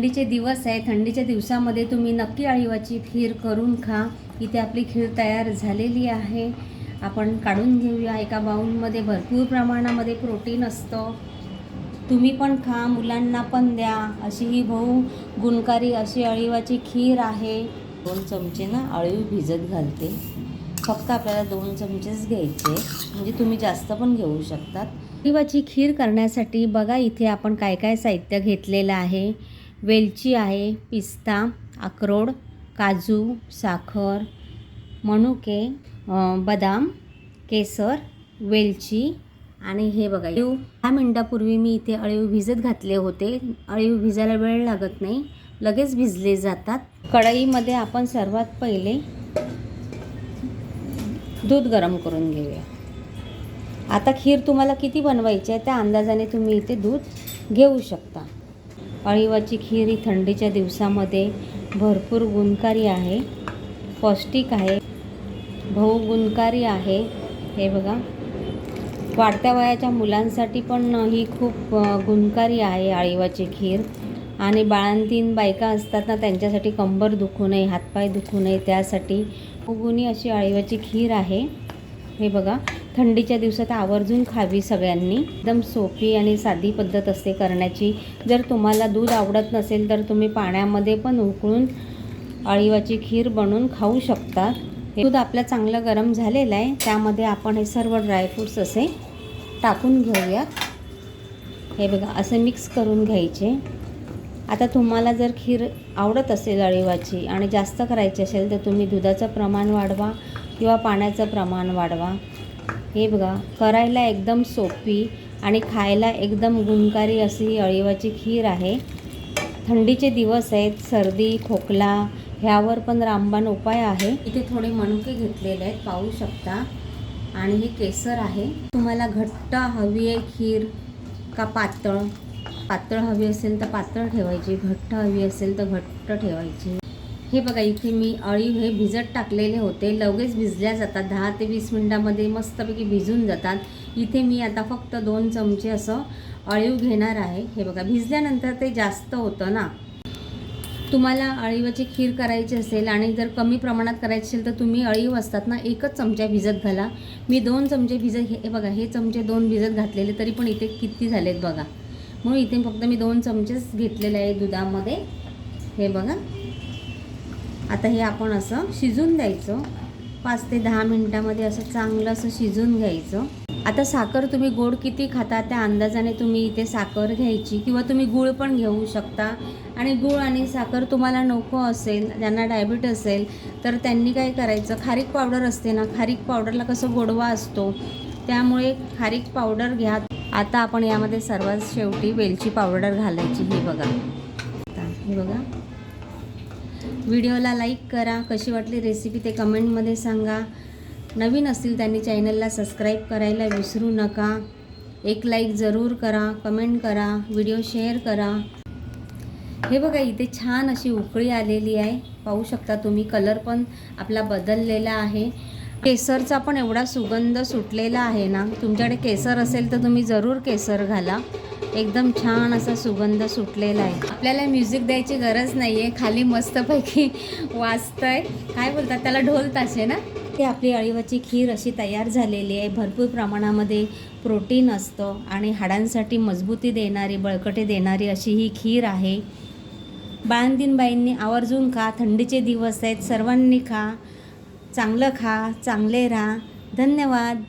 थंडीचे दिवस आहे थंडीच्या दिवसामध्ये तुम्ही नक्की अळीवाची खीर करून खा. इथे आपली खीर तयार झालेली आहे. आपण काढून घेऊया. एका बाऊलमध्ये भरपूर प्रमाणामध्ये प्रोटीन असतं. तुम्ही पण खा. मुलांना पण द्या. अशी ही भाऊ गुणकारी अशी अळीवाची खीर आहे. दोन चमचे ना अळीव भिजत घालते. फक्त आपल्याला दोन चमचेच घ्यायचे. म्हणजे तुम्ही जास्त पण घेऊ शकतात. अळीवाची खीर करण्यासाठी बघा इथे आपण काय काय साहित्य घेतलेलं आहे. वेलची आहे पिस्ता अक्रोड काजू साखर मनुके बदाम केसर वेलची आणि हे बघा. अळीव दहा मिनटापूर्वी मी इथे अळीव भिजत घातले होते. अळीव भिजायला वेळ लागत नाही. लगेच भिजले जातात. कढईमध्ये आपण सर्वात पहिले दूध गरम करून घेऊया. आता खीर तुम्हाला किती बनवायची आहे त्या अंदाजाने तुम्ही इथे दूध घेऊ शकता. अळीवाची खीर ही थंडीच्या दिवसामध्ये भरपूर गुणकारी आहे. पौष्टिक आहे. बहुगुणकारी आहे. हे बघा. वाढत्या वयाच्या मुलांसाठी पण ही खूप गुणकारी आहे अळीवाची खीर. आणि बाळांतीन बायका असतात ना त्यांच्यासाठी कंबर दुखू नये हातपाय दुखू नये त्यासाठी गुणी अशी अळीवाची खीर आहे. हे बघा. थंडीच्या दिवसात आवर्जून खावी सगळ्यांनी. एकदम सोपी आणि साधी पद्धत असते करण्याची. जर तुम्हाला दूध आवडत नसेल तर तुम्ही पाण्यामध्ये पण उकळून अळीवाची खीर बनवून खाऊ शकता. हे दूध आपलं चांगलं गरम झालेलं आहे. त्यामध्ये आपण हे सर्व ड्रायफ्रूट्स असे टाकून घेऊयात. हे बघा असं मिक्स करून घ्यायचे. आता तुम्हाला जर खीर आवडत असेल अळीवाची आणि जास्त करायची असेल तर तुम्ही दुधाचं प्रमाण वाढवा किंवा पाण्याचं प्रमाण वाढवा. हे बघा करायला एकदम सोपी आणि खायला एकदम गुणकारी अशी ही अळीवाची खीर आहे. थंडीचे दिवस आहेत सर्दी खोकला ह्यावर पण रामबाण उपाय आहे. इथे थोडे मनुके घेतलेले आहेत पाहू शकता. आणि हे केसर आहे. तुम्हाला घट्ट हवी आहे खीर का पातळ? पातळ हवी असेल तर पातळ ठेवायची घट्ट हवी असेल तर घट्ट ठेवायची. हे बघा इथे मी अळीव हे भिजत टाकलेले होते. लगेच भिजल्या जातात. दहा ते वीस मिनटामध्ये मस्तपैकी भिजून जातात. इथे मी आता फक्त दोन चमचे असं अळीव घेणार आहे. हे बघा भिजल्यानंतर ते जास्त होतं ना. तुम्हाला अळीवाची खीर करायची असेल आणि जर कमी प्रमाणात करायची असेल तर तुम्ही अळीव असतात ना एकच चमचा भिजत घाला. मी दोन चमचे भिजत हे बघा हे चमचे दोन भिजत घातलेले तरी पण इथे किती झालेत बघा. म्हणून इथे फक्त मी दोन चमचेच घेतलेले आहे दुधामध्ये. हे बघा. आता हे आपण असं शिजून द्यायचं. पाच ते दहा मिनटामध्ये असं चांगलं असं शिजून घ्यायचं. आता साखर तुम्ही गोड किती खाता त्या अंदाजाने तुम्ही इथे साखर घ्यायची किंवा तुम्ही गूळ पण घेऊ शकता. आणि गूळ आणि साखर तुम्हाला नको असेल ज्यांना डायबिट असेल तर त्यांनी काय करायचं खारीक पावडर असते ना खारीक पावडरला कसं गोडवा असतो त्यामुळे खारीक पावडर घ्या. आता आपण यामध्ये सर्वात शेवटी वेलची पावडर घालायची हे बघा. हे बघा. व्हिडिओला लाईक करा. कशी वाटली रेसिपी ते कमेंटमध्ये सांगा. नवीन असतील त्यांनी चॅनलला सबस्क्राईब करायला विसरू नका. एक लाईक जरूर करा कमेंट करा व्हिडिओ शेअर करा. हे बघा इथे छान अशी उकळी आलेली आहे. पाहू शकता तुम्ही कलर पण आपला बदललेला आहे. केसरचा पण एवढा सुगंध सुटलेला आहे ना. तुमच्याकडे केसर असेल तर तुम्ही जरूर केसर घाला. एकदम छान असा सुगंध सुटलेला आहे. आपल्याला म्युझिक द्यायची गरज नाही आहे खाली मस्तपैकी वाजतंय. काय बोलतात? त्याला ढोल ताशे ना? ते आपली अळीवाची खीर अशी तयार झालेली आहे. भरपूर प्रमाणामध्ये प्रोटीन असतं आणि हाडांसाठी मजबूती देणारी बळकटे देणारी अशी ही खीर आहे. बाळंतीनबाईंनी आवर्जून खा थंडीचे दिवस आहेत. सर्वांनी खा चांगलं खा चांगले राहा. धन्यवाद.